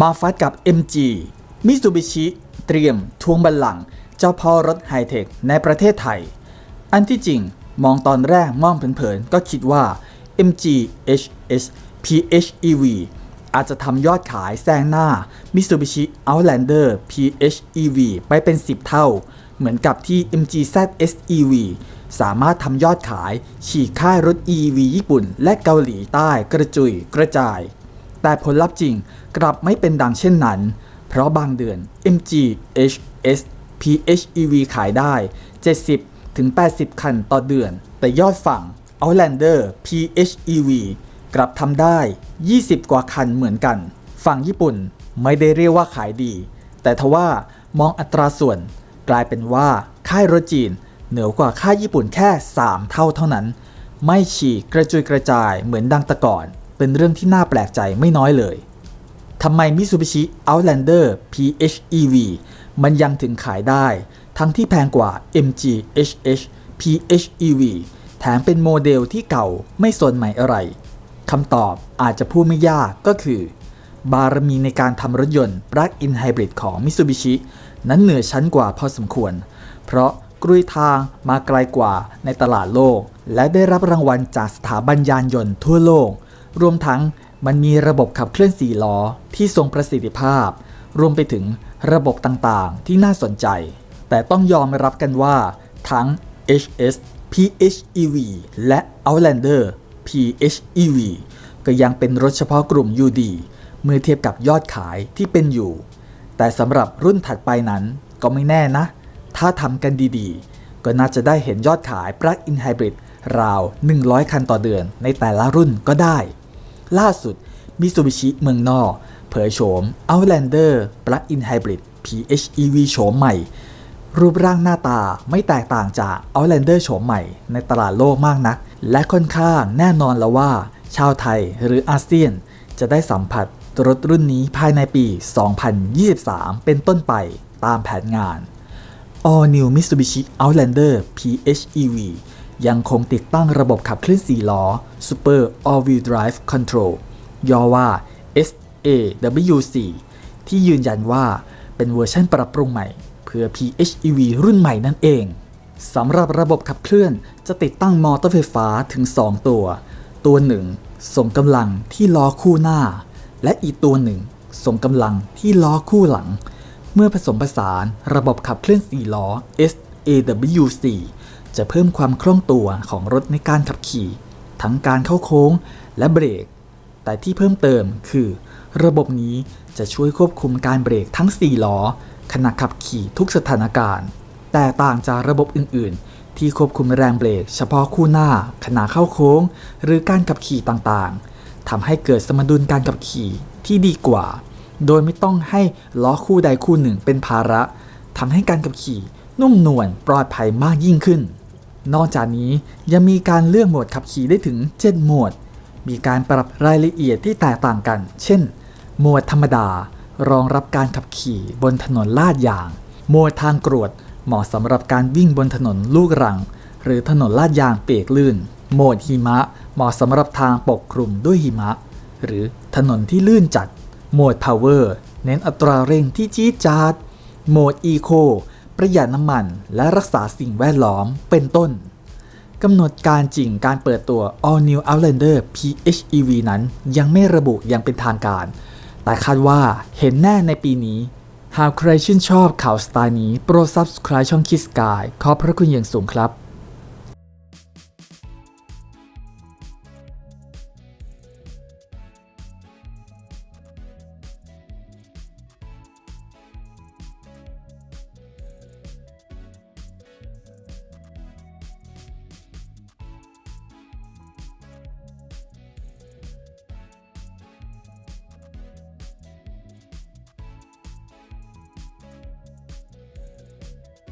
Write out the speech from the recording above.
มาฟัดกับ MG มิซูบิชิเตรียมทวงบัลลังก์เจ้าพ่อรถไฮเทคในประเทศไทย อันที่จริงมองตอนแรกมองเผินๆ ก็คิดว่า MG HS PHEV อาจจะทำยอดขายแซงหน้า Mitsubishi Outlander PHEV ไปเป็น 10 เท่า เหมือนกับที่ MG ZS EV สามารถทำยอดขาย ฉีกค่ายรถ EV ญี่ปุ่น และเกาหลีใต้กระจุยกระจาย แต่ผลลัพธ์จริงกลับไม่เป็นดังเช่นนั้น เพราะบางเดือน MG HS PHEV ขายได้ 70 ถึง 80 คันต่อเดือน แต่ยอดฝั่ง Outlander PHEV กลับทำได้ 20 กว่าคันเหมือนกัน ฝั่งญี่ปุ่นไม่ได้เรียกว่าขายดี แต่ทว่ามองอัตราส่วน กลายเป็นว่าค่ายรถจีน เหนือกว่าค่ายญี่ปุ่นแค่ 3 เท่าเท่านั้น ไม่ฉีกกระจุยกระจายเหมือนดังแตะก่อน เป็นเรื่องที่น่าแปลกใจไม่น้อยเลยทำไม Mitsubishi Outlander PHEV มันยังถึงขายได้ ทั้งที่แพงกว่า MG HH PHEV แถมเป็นโมเดลที่เก่าไม่สนใหม่อะไรคำตอบอาจจะพูดไม่ยากก็คือ บารมีในการทำรถยนต์ Plug-in Hybrid ของ Mitsubishi นั้นเหนือชั้นกว่าพอสมควร เพราะกรุยทางมาไกลกว่าในตลาดโลก และได้รับรางวัลจากสถาบันยานยนต์ทั่วโลก รวมทั้งมันมีระบบขับเคลื่อนสี่ล้อที่ทรงประสิทธิภาพ รวมไปถึงระบบต่างๆ ที่น่าสนใจ แต่ต้องยอมรับกันว่า ทั้ง HS PHEV และ Outlander PHEV ก็ยังเป็นรถเฉพาะกลุ่มอยู่ดี เมื่อเทียบกับยอดขายที่เป็นอยู่ แต่สำหรับรุ่นถัดไปนั้นก็ไม่แน่นะ ถ้าทำกันดีๆ ก็น่าจะได้เห็นยอดขาย Plug-in Hybrid ราว 100 คันต่อเดือนในแต่ละรุ่นก็ได้ ล่าสุด Mitsubishi เมืองนอก เผยโฉม Outlander Plug-in Hybrid PHEV โฉมใหม่ รูปร่างหน้าตาไม่แตกต่างจาก Outlander โฉมใหม่ในตลาดโลกมากนัก และค่อนข้างแน่นอนแล้วว่า ชาวไทยหรืออาเซียน จะได้สัมผัสรถรุ่นนี้ภายในปี 2023 เป็นต้นไปตามแผนงาน All New Mitsubishi Outlander PHEV ยังคงติดตั้งระบบขับเคลื่อน4ล้อ Super All Wheel Drive Control ย่อว่า SAWC ที่ยืนยันว่าเป็นเวอร์ชันปรับปรุงใหม่ เพื่อ PHEV รุ่นใหม่นั่นเองสำหรับระบบขับเคลื่อนจะติดตั้งมอเตอร์ไฟฟ้าถึง 2 ตัว ตัวหนึ่งส่งกำลังที่ล้อคู่หน้า และอีกตัวหนึ่งส่งกำลังที่ล้อคู่หลัง เมื่อผสมผสานระบบขับเคลื่อน4ล้อ SAWC จะเพิ่มความคล่องตัวของรถในการขับขี่ ทั้งการเข้าโค้งและเบรก แต่ที่เพิ่มเติมคือ ระบบนี้จะช่วยควบคุมการเบรกทั้ง 4 ล้อ ขณะขับขี่ทุกสถานการณ์ แต่ต่างจากระบบอื่น ๆ ที่ควบคุมแรงเบรก เฉพาะคู่หน้า ขณะเข้าโค้ง หรือการขับขี่ต่างๆทำให้เกิดสมดุลการขับขี่ที่ดีกว่า โดยไม่ต้องให้ล้อคู่ใดคู่หนึ่งเป็นภาระทำให้การขับขี่นุ่มนวลปลอดภัยมากยิ่งขึ้น นอกจากนี้ยังมีการเลือกโหมดขับขี่ได้ถึง7โหมดมีการปรับรายละเอียดที่แตกต่างกัน เช่นโหมดธรรมดา รองรับการขับขี่บนถนนลาดยางโหมดทางกรวด เหมาะสำหรับการวิ่งบนถนนลูกรัง หรือถนนลาดยางเปียกลื่น โหมดหิมะ เหมาะสำหรับทางปกคลุมด้วยหิมะ หรือถนนที่ลื่นจัด โหมด Power เน้นอัตราเร่งที่จี๊ดจ๊าด โหมด Eco ประหยัดน้ำมัน และรักษาสิ่งแวดล้อมเป็นต้นกำหนดการจริงการเปิดตัว All New Outlander PHEV นั้นยังไม่ระบุอย่างเป็นทางการ แต่คาดว่าเห็นแน่ในปีนี้ หากใครชื่นชอบข่าวสไตล์นี้โปรด Subscribe ช่องคิสกายขอบพระคุณอย่างสูงครับ